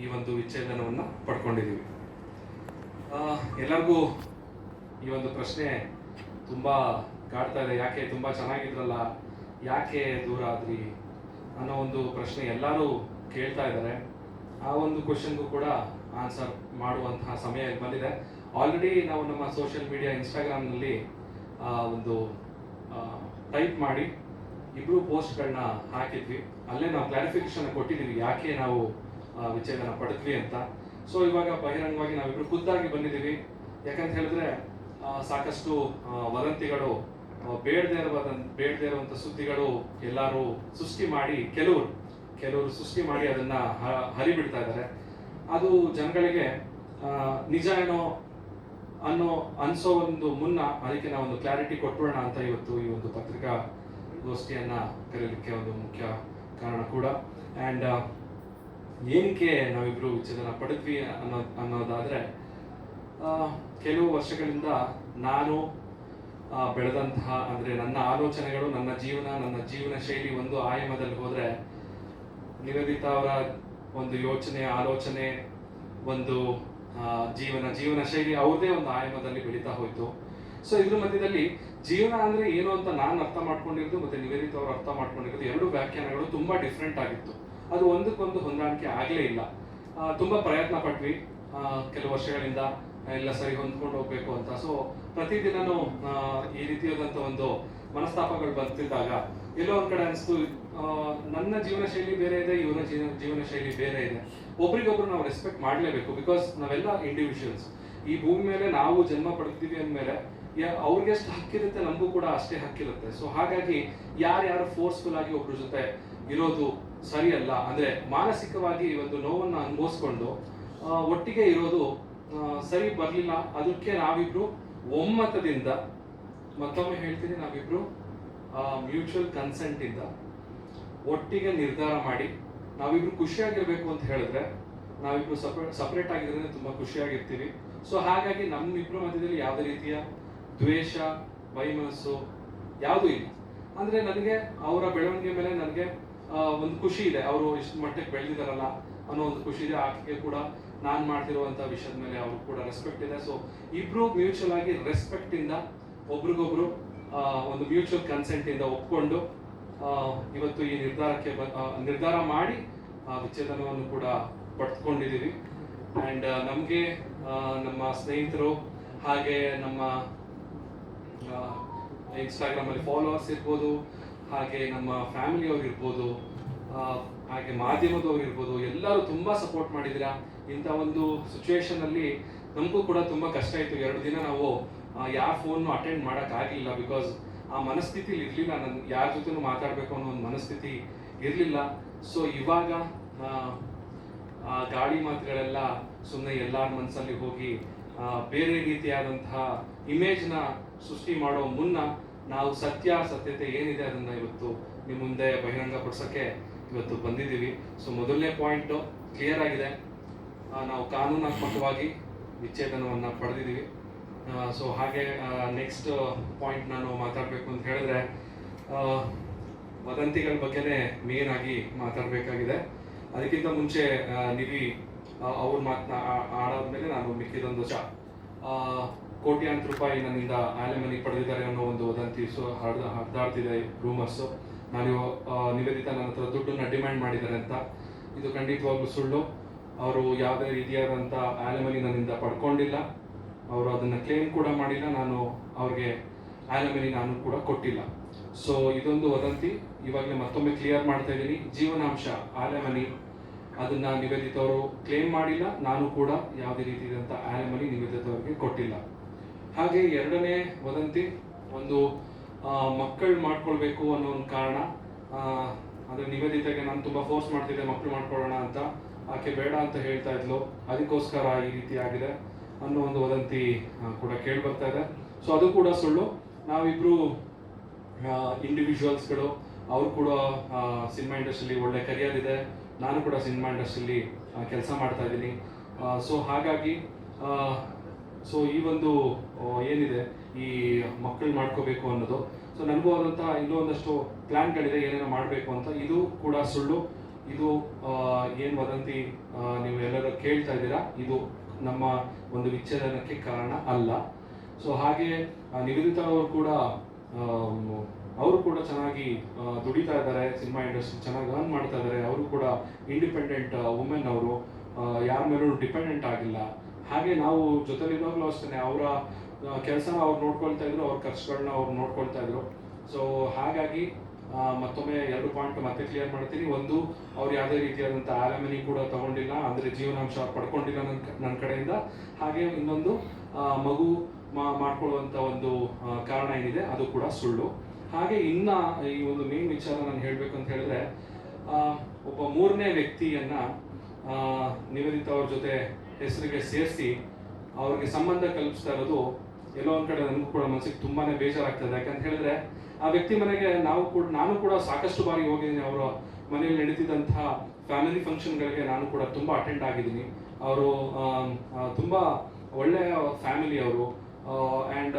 ಈ ಒಂದು ವಿಚ್ಛೇದನವನ್ನು ಪಡ್ಕೊಂಡಿದ್ದೀವಿ. ಎಲ್ಲರಿಗೂ ಈ ಒಂದು ಪ್ರಶ್ನೆ ತುಂಬ ಕಾಡ್ತಾ ಇದೆ. ಯಾಕೆ ತುಂಬ ಚೆನ್ನಾಗಿದ್ರಲ್ಲ, ಯಾಕೆ ದೂರ ಆದ್ರಿ ಅನ್ನೋ ಒಂದು ಪ್ರಶ್ನೆ ಎಲ್ಲರೂ ಕೇಳ್ತಾ ಇದ್ದಾರೆ. ಆ ಒಂದು ಕ್ವಶನ್ಗೂ ಕೂಡ ಆನ್ಸರ್ ಮಾಡುವಂತಹ ಸಮಯ ಬಂದಿದೆ. ಆಲ್ರೆಡಿ ನಾವು ನಮ್ಮ ಸೋಷಿಯಲ್ ಮೀಡಿಯಾ ಇನ್ಸ್ಟಾಗ್ರಾಮ್ನಲ್ಲಿ ಒಂದು ಟೈಪ್ ಮಾಡಿ ಇಬ್ರು ಪೋಸ್ಟ್ಗಳನ್ನ ಹಾಕಿದ್ವಿ. ಅಲ್ಲೇ ನಾವು ಕ್ಲಾರಿಫಿಕೇಶನ್ ಕೊಟ್ಟಿದ್ದೀವಿ ಯಾಕೆ ನಾವು ವಿಚ್ಛೇದನ ಪಡೆದ್ವಿ ಅಂತ. ಸೊ ಇವಾಗ ಬಹಿರಂಗವಾಗಿ ನಾವಿಬ್ರು ಖುದ್ದಾಗಿ ಬಂದಿದ್ದೀವಿ. ಯಾಕಂತ ಹೇಳಿದ್ರೆ ಸಾಕಷ್ಟು ವದಂತಿಗಳು ಬೇಡದೇ ಇರುವ ಬೇಡದೇ ಇರುವಂತ ಸುದ್ದಿಗಳು ಎಲ್ಲರೂ ಸೃಷ್ಟಿ ಮಾಡಿ, ಕೆಲವರು ಕೆಲವರು ಸೃಷ್ಟಿ ಮಾಡಿ ಅದನ್ನ ಹರಿಬಿಡ್ತಾ ಇದ್ದಾರೆ. ಅದು ಜನಗಳಿಗೆ ನಿಜ ಏನೋ ಅನ್ನೋ ಅನ್ಸೋ ಒಂದು ಮುನ್ನ ಅದಕ್ಕೆ ಒಂದು ಕ್ಲಾರಿಟಿ ಕೊಟ್ಬಿಡೋಣ ಅಂತ ಇವತ್ತು ಈ ಒಂದು ಪತ್ರಿಕಾ ಗೋಷ್ಠಿಯನ್ನ ಕರೀಲಿಕ್ಕೆ ಒಂದು ಮುಖ್ಯ ಕಾರಣ ಕೂಡ. ಆ್ಯಂಡ್ ಏನಕ್ಕೆ ನಾವಿಬ್ರು ವಿಚ್ಛೇದನ ಪಡೆದ್ವಿ ಅನ್ನೋ ಅನ್ನೋದಾದ್ರೆ ಕೆಲವು ವರ್ಷಗಳಿಂದ ನಾನು ಬೆಳೆದಂತಹ ಅಂದ್ರೆ ನನ್ನ ಆಲೋಚನೆಗಳು, ನನ್ನ ಜೀವನ ನನ್ನ ಜೀವನ ಶೈಲಿ ಒಂದು ಆಯಾಮದಲ್ಲಿ ಹೋದರೆ, ನಿವೇದಿತ ಅವರ ಒಂದು ಯೋಚನೆ, ಆಲೋಚನೆ, ಒಂದು ಜೀವನ ಜೀವನ ಶೈಲಿ ಅವ್ರದೇ ಒಂದು ಆಯಾಮದಲ್ಲಿ ಬೆಳೀತಾ ಹೋಯ್ತು. ಸೊ ಇದ್ರ ಮಧ್ಯದಲ್ಲಿ ಜೀವನ ಅಂದ್ರೆ ಏನು ಅಂತ ನಾನು ಅರ್ಥ ಮಾಡ್ಕೊಂಡಿರೋದು ಮತ್ತೆ ನಿವೇದಿತ ಅವರು ಅರ್ಥ ಮಾಡ್ಕೊಂಡಿರೋದು ಎರಡು ವ್ಯಾಖ್ಯಾನಗಳು ತುಂಬಾ ಡಿಫ್ರೆಂಟ್ ಆಗಿತ್ತು. ಅದು ಒಂದಕ್ಕೊಂದು ಹೊಂದಾಣಿಕೆ ಆಗಲೇ ಇಲ್ಲ. ತುಂಬ ಪ್ರಯತ್ನ ಪಟ್ವಿ. ಕೆಲವು ವರ್ಷಗಳಿಂದ ಎಲ್ಲ ಸರಿ ಹೊಂದ್ಕೊಂಡು ಹೋಗ್ಬೇಕು ಅಂತ. ಸೊ ಪ್ರತಿದಿನನೂ ಈ ರೀತಿಯಾದಂಥ ಒಂದು ಮನಸ್ತಾಪಗಳು ಬರ್ತಿದ್ದಾಗ ಎಲ್ಲೋ ಒಂದ್ ಕಡೆ ಅನಿಸ್ತು ನನ್ನ ಜೀವನ ಶೈಲಿ ಬೇರೆ ಇದೆ, ಇವನ ಜೀವನ ಜೀವನ ಶೈಲಿ ಬೇರೆ ಇದೆ. ಒಬ್ರಿಗೊಬ್ರು ನಾವು ರೆಸ್ಪೆಕ್ಟ್ ಮಾಡಲೇಬೇಕು ಬಿಕಾಸ್ ನಾವೆಲ್ಲ ಇಂಡಿವಿಜುವಲ್ಸ್ ಈ ಭೂಮಿ ಮೇಲೆ ನಾವು ಜನ್ಮ ಪಡ್ತೀವಿ ಅಂದಮೇಲೆ ಅವ್ರಿಗೆ ಎಷ್ಟು ಹಕ್ಕಿರುತ್ತೆ, ನಮಗೂ ಕೂಡ ಅಷ್ಟೇ ಹಕ್ಕಿರುತ್ತೆ. ಸೊ ಹಾಗಾಗಿ ಯಾರ್ಯಾರು ಫೋರ್ಸ್ಫುಲ್ ಆಗಿ ಒಬ್ರ ಜೊತೆ ಇರೋದು ಸರಿಯಲ್ಲ, ಅಂದ್ರೆ ಮಾನಸಿಕವಾಗಿ ಒಂದು ನೋವನ್ನ ಅನುಭವಿಸ್ಕೊಂಡು ಒಟ್ಟಿಗೆ ಇರೋದು ಸರಿ ಬರಲಿಲ್ಲ, ಅದಕ್ಕೆ ನಾವಿಬ್ರು ಒಮ್ಮತದಿಂದ, ಮತ್ತೊಮ್ಮೆ ಹೇಳ್ತೀನಿ, ನಾವಿಬ್ರು ಮ್ಯೂಚುವಲ್ ಕನ್ಸೆಂಟ್ ಇಂದ ಒಟ್ಟಿಗೆ ನಿರ್ಧಾರ ಮಾಡಿ, ನಾವಿಬ್ರು ಖುಷಿಯಾಗಿರ್ಬೇಕು ಅಂತ ಹೇಳಿದ್ರೆ, ನಾವಿಬ್ರು ಸಪ್ರೇಟ್ ಸಪ್ರೇಟ್ ಆಗಿದ್ರೆ ತುಂಬಾ ಖುಷಿಯಾಗಿರ್ತೀವಿ. ಸೊ ಹಾಗಾಗಿ ನಮ್ಮಿಬ್ರ ಮಧ್ಯದಲ್ಲಿ ಯಾವುದೇ ರೀತಿಯ ದ್ವೇಷ ವೈಮನಸ್ಸು ಯಾವುದೂ ಇಲ್ಲ. ಅಂದ್ರೆ ನನಗೆ ಅವರ ಬೆಳವಣಿಗೆ ಮೇಲೆ ನನಗೆ ಒಂದು ಖುಷಿ ಇದೆ. ಅವರು ಇಷ್ಟು ಮಟ್ಟಕ್ಕೆ ಬೆಳೆದಿದ್ದಾರಲ್ಲ ಅನ್ನೋ ಒಂದು ಖುಷಿ ಇದೆ. ಆಕೆಗೆ ಕೂಡ ನಾನು ಮಾಡ್ತಿರುವಂಥ ವಿಷಯದ ಮೇಲೆ ಅವ್ರಿಗೆ ಕೂಡ ರೆಸ್ಪೆಕ್ಟ್ ಇದೆ. ಸೊ ಇಬ್ರು ಮ್ಯೂಚುವಲ್ ಆಗಿ ರೆಸ್ಪೆಕ್ಟಿಂದ ಒಬ್ರಿಗೊಬ್ರು ಒಂದು ಮ್ಯೂಚುವಲ್ ಕನ್ಸೆಂಟ್ ಇಂದ ಒಪ್ಕೊಂಡು ಇವತ್ತು ಈ ನಿರ್ಧಾರಕ್ಕೆ ನಿರ್ಧಾರ ಮಾಡಿ ಆ, ವಿಚ್ಛೇದನವನ್ನು ಕೂಡ ಪಡ್ಕೊಂಡಿದ್ದೀವಿ ಆ್ಯಂಡ್ ನಮಗೆ ನಮ್ಮ ಸ್ನೇಹಿತರು ಹಾಗೆ ನಮ್ಮ ಇನ್ಸ್ಟಾಗ್ರಾಮ್ ಅಲ್ಲಿ ಫಾಲೋವರ್ಸ್ ಇರ್ಬೋದು ಹಾಗೆ ನಮ್ಮ ಫ್ಯಾಮಿಲಿಯವ್ರು ಇರ್ಬೋದು ಹಾಗೆ ಮಾಧ್ಯಮದವ್ರು ಇರ್ಬೋದು ಎಲ್ಲರೂ ತುಂಬಾ ಸಪೋರ್ಟ್ ಮಾಡಿದ್ರು ಇಂಥ ಒಂದು ಸಿಚುವೇಶನಲ್ಲಿ ನಮಗೂ ಕೂಡ ತುಂಬಾ ಕಷ್ಟ ಇತ್ತು ಎರಡು ದಿನ ನಾವು ಯಾವ ಫೋನ್ ಅಟೆಂಡ್ ಮಾಡೋಕ್ಕಾಗಲಿಲ್ಲ ಬಿಕಾಸ್ ಆ ಮನಸ್ಥಿತಿಲಿ ಇರ್ಲಿಲ್ಲ. ನನ್ ಯಾರ ಜೊತೆನೂ ಮಾತಾಡಬೇಕು ಅನ್ನೋ ಒಂದು ಮನಸ್ಥಿತಿ ಇರ್ಲಿಲ್ಲ. ಸೊ ಇವಾಗ ಆ, ಗಾಳಿ ಮಾತುಗಳೆಲ್ಲ ಸುಮ್ಮನೆ ಎಲ್ಲರ ಮನಸ್ಸಲ್ಲಿ ಹೋಗಿ ಬೇರೆ ರೀತಿಯಾದಂತಹ ಇಮೇಜ್ನ ಸೃಷ್ಟಿ ಮಾಡೋ ಮುನ್ನ ನಾವು ಸತ್ಯ, ಸತ್ಯತೆ ಏನಿದೆ ಅದನ್ನ ಇವತ್ತು ನಿಮ್ಮ ಮುಂದೆ ಬಹಿರಂಗಪಡಿಸೋಕ್ಕೆ ಇವತ್ತು ಬಂದಿದ್ದೀವಿ. ಸೊ ಮೊದಲನೇ ಪಾಯಿಂಟ್ ಕ್ಲಿಯರ್ ಆಗಿದೆ. ನಾವು ಕಾನೂನಾತ್ಮಕವಾಗಿ ವಿಚ್ಛೇದನವನ್ನು ಪಡೆದಿದ್ದೀವಿ. ಸೊ ಹಾಗೆ ನೆಕ್ಸ್ಟ್ ಪಾಯಿಂಟ್ ನಾನು ಮಾತಾಡಬೇಕು ಅಂತ ಹೇಳಿದ್ರೆ ವದಂತಿಗಳ ಬಗ್ಗೆನೇ ಮೇನ್ ಆಗಿ ಮಾತಾಡಬೇಕಾಗಿದೆ. ಅದಕ್ಕಿಂತ ಮುಂಚೆ ನಿವಿ ಅವ್ರ ಮಾತನ್ನ ಆಡಾದ್ಮೇಲೆ ನಾನು ಮಿಕ್ಕಿದೊಂದು ವರ್ಷ ಕೋಟ್ಯಾಂತರ ರೂಪಾಯಿ ನನ್ನಿಂದ ಆಲೆಮನಿ ಪಡೆದಿದ್ದಾರೆ ಅನ್ನೋ ಒಂದು ವದಂತಿ ಸೊ ಹರಿದ ಹರಿದಾಡ್ತಿದೆ ರೂಮರ್ಸು ನಾನು ನಿವೇದಿತಾ ನನ್ನ ಹತ್ರ ದುಡ್ಡನ್ನ ಡಿಮ್ಯಾಂಡ್ ಮಾಡಿದ್ದಾರೆ ಅಂತ. ಇದು ಖಂಡಿತವಾಗ್ಲೂ ಸುಳ್ಳು. ಅವರು ಯಾವುದೇ ರೀತಿಯಾದಂಥ ಆಲೆಮನಿ ನನ್ನಿಂದ ಪಡ್ಕೊಂಡಿಲ್ಲ. ಅವರು ಅದನ್ನ ಕ್ಲೇಮ್ ಕೂಡ ಮಾಡಿಲ್ಲ. ನಾನು ಅವ್ರಿಗೆ ಆಲೆಮನಿ ನಾನು ಕೂಡ ಕೊಟ್ಟಿಲ್ಲ. ಸೊ ಇದೊಂದು ವದಂತಿ. ಇವಾಗಲೇ ಮತ್ತೊಮ್ಮೆ ಕ್ಲಿಯರ್ ಮಾಡ್ತಾ ಇದ್ದೀನಿ. ಜೀವನಾಂಶ, ಆಲೆಮನಿ. ಅದನ್ನ ನಿವೇದಿತವರು ಕ್ಲೇಮ್ ಮಾಡಿಲ್ಲ, ನಾನು ಕೂಡ ಯಾವುದೇ ರೀತಿಯಾದಂಥ ಆ್ಯನಿಮಲಿ ನಿವೇದಿತವ್ರಿಗೆ ಕೊಟ್ಟಿಲ್ಲ. ಹಾಗೆ ಎರಡನೇ ವದಂತಿ, ಒಂದು ಮಕ್ಕಳು ಮಾಡ್ಕೊಳ್ಬೇಕು ಅನ್ನೋ ಒಂದು ಕಾರಣ ಅಂದ್ರೆ ನಿವೇದಿತೆಗೆ ನಾನು ತುಂಬಾ ಫೋರ್ಸ್ ಮಾಡ್ತಿದ್ದೆ ಮಕ್ಕಳು ಮಾಡ್ಕೊಳ್ಳೋಣ ಅಂತ. ಆಕೆ ಬೇಡ ಅಂತ ಹೇಳ್ತಾ ಇದ್ಲು. ಅದಕ್ಕೋಸ್ಕರ ಈ ರೀತಿ ಆಗಿದೆ ಅನ್ನೋ ಒಂದು ವದಂತಿ ಕೂಡ ಕೇಳಿ ಬರ್ತಾ ಇದೆ. ಸೊ ಅದು ಕೂಡ ಸುಳ್ಳು. ನಾವಿಬ್ರು ಇಂಡಿವಿಜುವಲ್ಸ್ಗಳು ಅವ್ರು ಕೂಡ ಸಿನಿಮಾ ಇಂಡಸ್ಟ್ರಿಲಿ ಒಳ್ಳೆ ಕರಿಯರ್ ಇದೆ. ನಾನು ಕೂಡ ಸಿನಿಮಾ ಇಂಡಸ್ಟ್ರಿಲಿ ಕೆಲಸ ಮಾಡ್ತಾ ಇದ್ದೀನಿ. ಸೊ ಹಾಗಾಗಿ ಸೊ ಈ ಒಂದು ಏನಿದೆ, ಈ ಮಕ್ಕಳು ಮಾಡ್ಕೋಬೇಕು ಅನ್ನೋದು. ಸೊ ನನಗೂ ಆದಂಥ ಇನ್ನೂ ಒಂದಷ್ಟು ಪ್ಲ್ಯಾನ್ಗಳಿದೆ ಏನೇನೋ ಮಾಡಬೇಕು ಅಂತ. ಇದು ಕೂಡ ಸುಳ್ಳು. ಇದು ಏನು ವದಂತಿ ನೀವು ಎಲ್ಲರೂ ಕೇಳ್ತಾ ಇದ್ದೀರಾ, ಇದು ನಮ್ಮ ಒಂದು ವಿಚ್ಛೇದನಕ್ಕೆ ಕಾರಣ ಅಲ್ಲ. ಸೊ ಹಾಗೆ ನಿಗದಿತ ಅವರು ಕೂಡ ಅವರು ಕೂಡ ಚೆನ್ನಾಗಿ ದುಡಿತಾ ಇದ್ದಾರೆ ಸಿನಿಮಾ ಇಂಡಸ್ಟ್ರಿ ಚೆನ್ನಾಗಿ ಅರ್ನ್ ಮಾಡ್ತಾ ಇದ್ದಾರೆ. ಅವರು ಕೂಡ ಇಂಡಿಪೆಂಡೆಂಟ್ ವುಮೆನ್ ಅವರು ಯಾರ ಮೇಲೂ ಡಿಪೆಂಡೆಂಟ್ ಆಗಿಲ್ಲ. ಹಾಗೆ ನಾವು ಜೊತೆಲಿರುವಾಗಲೂ ಅಷ್ಟೇ ಅವರ ಕೆಲಸನ ಅವ್ರು ನೋಡ್ಕೊಳ್ತಾ ಇದ್ರು, ಅವ್ರ ಖರ್ಚುಗಳನ್ನ ಅವ್ರು ನೋಡ್ಕೊಳ್ತಾ ಇದ್ರು. ಸೊ ಹಾಗಾಗಿ ಮತ್ತೊಮ್ಮೆ ಎರಡು ಪಾಯಿಂಟ್ ಮತ್ತೆ ಕ್ಲಿಯರ್ ಮಾಡ್ತೀನಿ. ಒಂದು, ಅವ್ರು ಯಾವುದೇ ರೀತಿಯಾದಂಥ ಆಲಮನಿ ಕೂಡ ತಗೊಂಡಿಲ್ಲ, ಅಂದರೆ ಜೀವನಾಂಶ ಪಡ್ಕೊಂಡಿಲ್ಲ ನನ್ನ ನನ್ನ ಕಡೆಯಿಂದ. ಹಾಗೆ ಇನ್ನೊಂದು ಮಗು ಮಾಡ್ಕೊಳ್ಳುವಂಥ ಒಂದು ಕಾರಣ ಏನಿದೆ, ಅದು ಕೂಡ ಸುಳ್ಳು. ಹಾಗೆ ಇನ್ನ ಈ ಒಂದು ಮೇನ್ ವಿಚಾರ ನಾನು ಹೇಳಬೇಕು ಅಂತ ಹೇಳಿದ್ರೆ ಒಬ್ಬ ಮೂರನೇ ವ್ಯಕ್ತಿಯನ್ನ ನಿವೇದಿತಾ ಅವ್ರ ಜೊತೆ ಹೆಸರಿಗೆ ಸೇರಿಸಿ ಅವ್ರಿಗೆ ಸಂಬಂಧ ಕಲ್ಪಿಸ್ತಾ ಇರೋದು ಎಲ್ಲೋ ಒಂದ್ ಕಡೆ ನನಗೂ ಕೂಡ ಮನಸ್ಸಿಗೆ ತುಂಬಾನೇ ಬೇಜಾರಾಗ್ತದೆ ಯಾಕಂತ ಹೇಳಿದ್ರೆ, ಆ ವ್ಯಕ್ತಿ ಮನೆಗೆ ನಾವು ಕೂಡ, ನಾನು ಕೂಡ ಸಾಕಷ್ಟು ಬಾರಿ ಹೋಗಿದ್ದೀನಿ. ಅವರ ಮನೆಯಲ್ಲಿ ನಡೀತಿದ್ದಂತಹ ಫ್ಯಾಮಿಲಿ ಫಂಕ್ಷನ್ಗಳಿಗೆ ನಾನು ಕೂಡ ತುಂಬಾ ಅಟೆಂಡ್ ಆಗಿದ್ದೀನಿ. ಅವರು ತುಂಬಾ ಒಳ್ಳೆಯ ಫ್ಯಾಮಿಲಿ ಅವರು. ಆ್ಯಂಡ್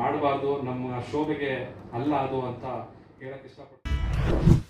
ಮಾಡಬಾರ್ದು ನಮ್ಮ ಶೋಭೆಗೆ ಅಲ್ಲ ಅದು ಅಂತ ಹೇಳಕ್ಕೆ ಇಷ್ಟಪಡ್ತೀನಿ.